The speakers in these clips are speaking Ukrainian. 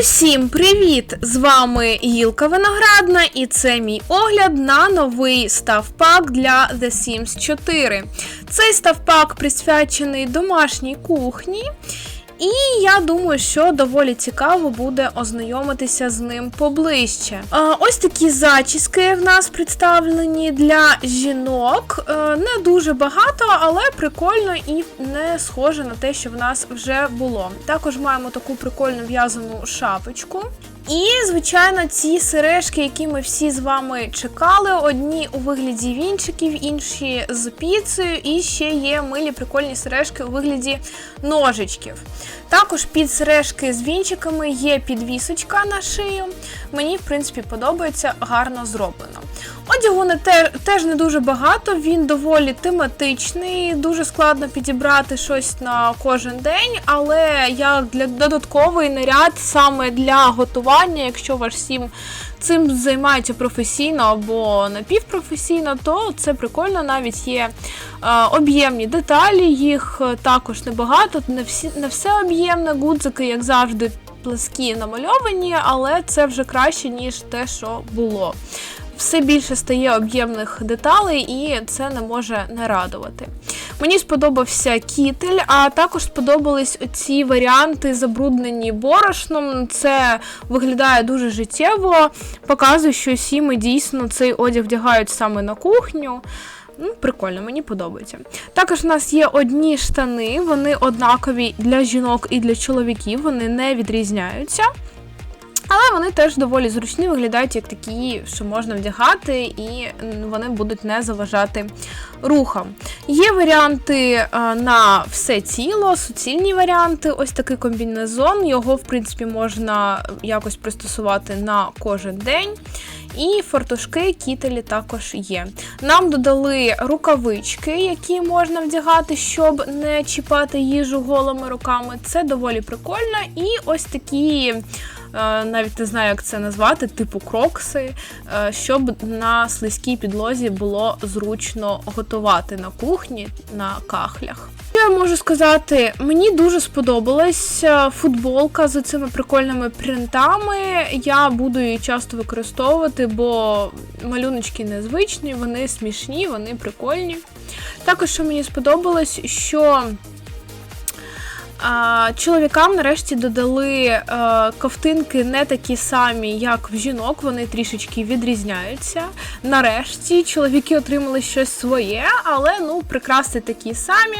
Усім привіт! З вами Гілка Виноградна, і це мій огляд на новий ставпак для The Sims 4. Цей ставпак присвячений домашній кухні. І я думаю, що доволі цікаво буде ознайомитися з ним поближче. А, ось такі зачіски в нас представлені для жінок. Е, Не дуже багато, але прикольно і не схоже на те, що в нас вже було. Також маємо таку прикольну в'язану шапочку. І, звичайно, ці сережки, які ми всі з вами чекали, одні у вигляді вінчиків, інші з піцею, і ще є милі прикольні сережки у вигляді ножичків. Також під сережки з вінчиками є підвісочка на шию. Мені, в принципі, подобається, гарно зроблено. Одягу не те, теж не дуже багато, він доволі тематичний, дуже складно підібрати щось на кожен день, але як для додатковий наряд саме для готування, якщо ваш сім цим займається професійно або напівпрофесійно, то це прикольно. Навіть є е, об'ємні деталі, їх е, також небагато, не всі не все об'ємне, гудзики, як завжди, пласкі намальовані, але це вже краще, ніж те, що було все більше стає об'ємних деталей, і це не може не радувати. Мені сподобався кітель, а також сподобались ці варіанти, забруднені борошном. Це виглядає дуже життєво, показує, що всі ми дійсно цей одяг вдягають саме на кухню. Ну, Прикольно, мені подобається. Також у нас є одні штани, вони однакові для жінок і для чоловіків, вони не відрізняються. Але вони теж доволі зручні, виглядають як такі, що можна вдягати, і вони будуть не заважати рухам. Є варіанти е, на все тіло, суцільні варіанти. Ось такий комбінезон. Його, в принципі, можна якось пристосувати на кожен день. І фортушки кітелі також є. Нам додали рукавички, які можна вдягати, щоб не чіпати їжу голими руками. Це доволі прикольно. І ось такі навіть не знаю, як це назвати, типу крокси, е, щоб на слизькій підлозі було зручно готувати на кухні на кахлях. Я можу сказати, мені дуже сподобалась футболка з цими прикольними принтами. Я буду її часто використовувати, бо малюночки незвичні, вони смішні, вони прикольні. Також що мені сподобалось, що Чоловікам нарешті додали е, ковтинки не такі самі, як в жінок. Вони трішечки відрізняються. Нарешті чоловіки отримали щось своє, але ну прикраси такі самі.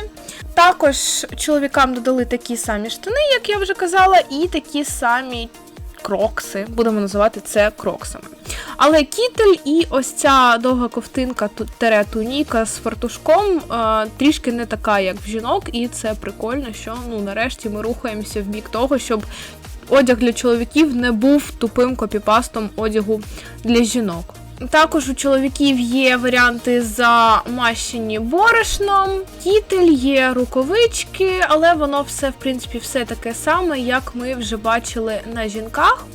Також чоловікам додали такі самі штани, як я вже казала, і такі самі крокси. Будемо називати це кроксами. Але кітель і ось ця довга ковтинка тере туніка з фартушком е, трішки не така, як в жінок, і це прикольно, що ну нарешті ми рухаємося в бік того, щоб одяг для чоловіків не був тупим копіпастом одягу для жінок. Також у чоловіків є варіанти замащені борошном, кітель, є рукавички, але воно все, в принципі, все таке саме, як ми вже бачили на жінках.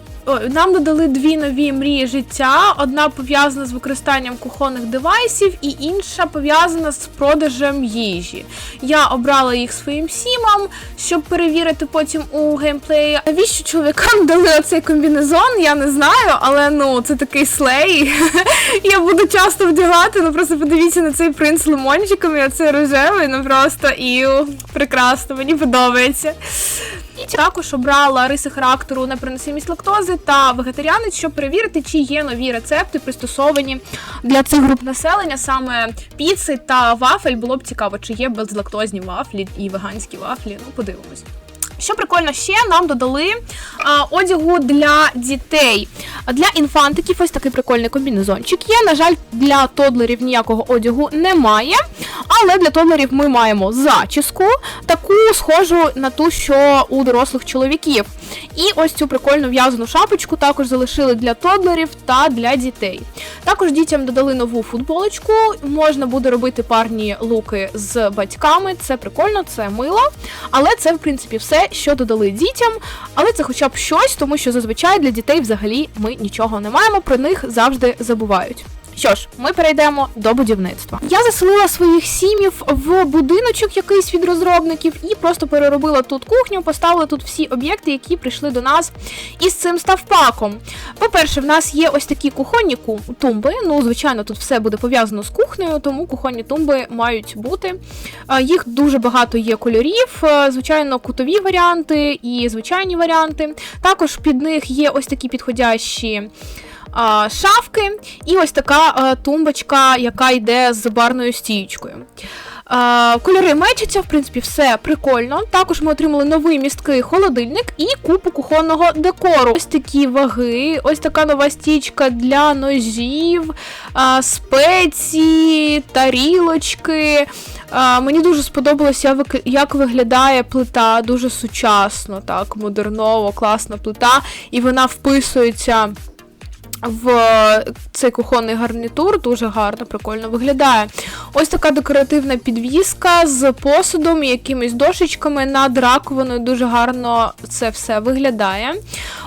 Нам додали дві нові мрії життя. Одна пов'язана з використанням кухонних девайсів, і інша пов'язана з продажем їжі. Я обрала їх своїм сімам, щоб перевірити потім у геймплеї. Навіщо чоловікам дали оцей комбінезон? Я не знаю, але ну це такий слей. Я буду часто вдягати. Ну просто подивіться на цей принц з лимончиками, оцей рожевий, ну просто іу, прекрасно, мені подобається. Також обрала риси характеру на приносимість лактози та вегетаріанець, щоб перевірити, чи є нові рецепти пристосовані для цих груп населення, саме піци та вафель. Було б цікаво, чи є безлактозні вафлі і веганські вафлі. Ну, подивимось. Що прикольно ще нам додали а, одягу для дітей. Для інфантиків ось такий прикольний комбінезончик є. На жаль, для тодлерів ніякого одягу немає. Але для тодлерів ми маємо зачіску, таку схожу на ту, що у дорослих чоловіків. І ось цю прикольну в'язану шапочку також залишили для тодлерів та для дітей. Також дітям додали нову футболочку, можна буде робити парні луки з батьками. Це прикольно, це мило. Але це, в принципі, все, що додали дітям. Але це хоча б щось, тому що зазвичай для дітей взагалі ми нічого не маємо, про них завжди забувають. Що ж, ми перейдемо до будівництва. Я заселила своїх сімів в будиночок якийсь від розробників і просто переробила тут кухню, поставила тут всі об'єкти, які прийшли до нас із цим ставпаком. По-перше, в нас є ось такі кухонні тумби. Ну, звичайно, тут все буде пов'язано з кухнею, тому кухонні тумби мають бути. Їх дуже багато є кольорів, е, звичайно, кутові варіанти і звичайні варіанти. Також під них є ось такі підходящі а, шафки, і ось така а, тумбочка, яка йде з барною стієчкою. А, кольори мечаться, в принципі, все прикольно. Також ми отримали новий місткий холодильник і купу кухонного декору. Ось такі ваги, ось така нова стічка для ножів, а, спеції, тарілочки. А, мені дуже сподобалося, як виглядає плита, дуже сучасно, так, модерново, класна плита, і вона вписується в цей кухонний гарнітур дуже гарно, прикольно виглядає. Ось така декоративна підвіска з посудом і якимись дошечками над раковиною. Дуже гарно це все виглядає.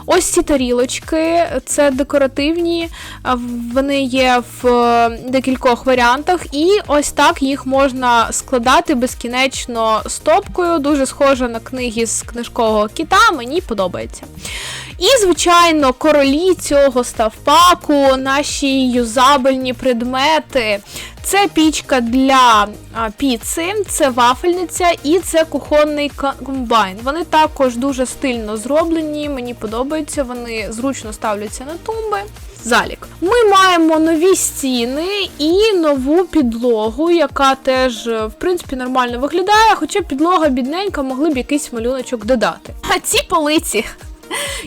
Ось ці тарілочки, це декоративні, вони є в е, декількох варіантах, і ось так їх можна складати безкінечно стопкою. Дуже схоже на книги з книжкового кіта, мені подобається. І, звичайно, королі цього ставпаку, наші юзабельні предмети. Це пічка для піци, це вафельниця і це кухонний комбайн. Вони також дуже стильно зроблені, мені подобаються, вони зручно ставляться на тумби. Залік. Ми маємо нові стіни і нову підлогу, яка теж, е, в принципі, нормально виглядає, хоча підлога бідненька, могли б якийсь малюночок додати. А ці полиці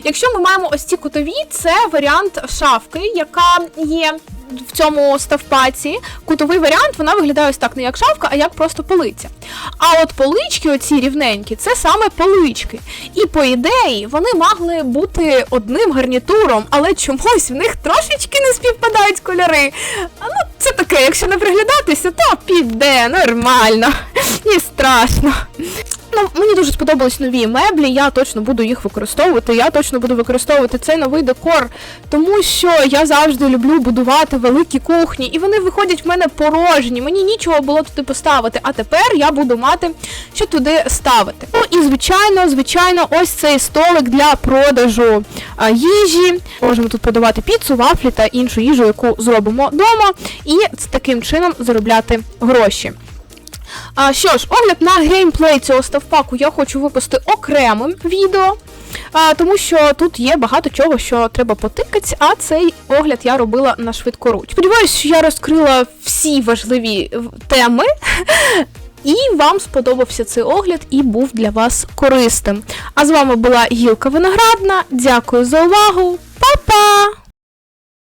Якщо ми маємо ось ці кутові, це варіант шафки, яка є в цьому ставпаці. Кутовий варіант вона виглядає ось так, не як шафка, а як просто полиця. А от полички, оці рівненькі, це саме полички. І по ідеї вони могли бути одним гарнітуром, але чомусь в них трошечки не співпадають кольори. А ну, це таке, якщо не приглядатися, то піде нормально, не страшно. Ну, мені дуже сподобались нові меблі, я точно буду їх використовувати. Я точно буду використовувати цей новий декор, тому що я завжди люблю будувати великі кухні, і вони виходять в мене порожні. Мені нічого було туди поставити. А тепер я буду мати що туди ставити. Ну і звичайно, звичайно, ось цей столик для продажу а, їжі. Можемо тут подавати піцу, вафлі та іншу їжу, яку зробимо вдома, і таким чином заробляти гроші. А, що ж, огляд на геймплей цього ставпаку я хочу випустити окремим відео. А, тому що тут є багато чого, що треба потикати, а цей огляд я робила на швидкоруч. Сподіваюсь, що я розкрила всі важливі теми, і вам сподобався цей огляд і був для вас корисним. А з вами була Гілка Виноградна. Дякую за увагу. Па-па!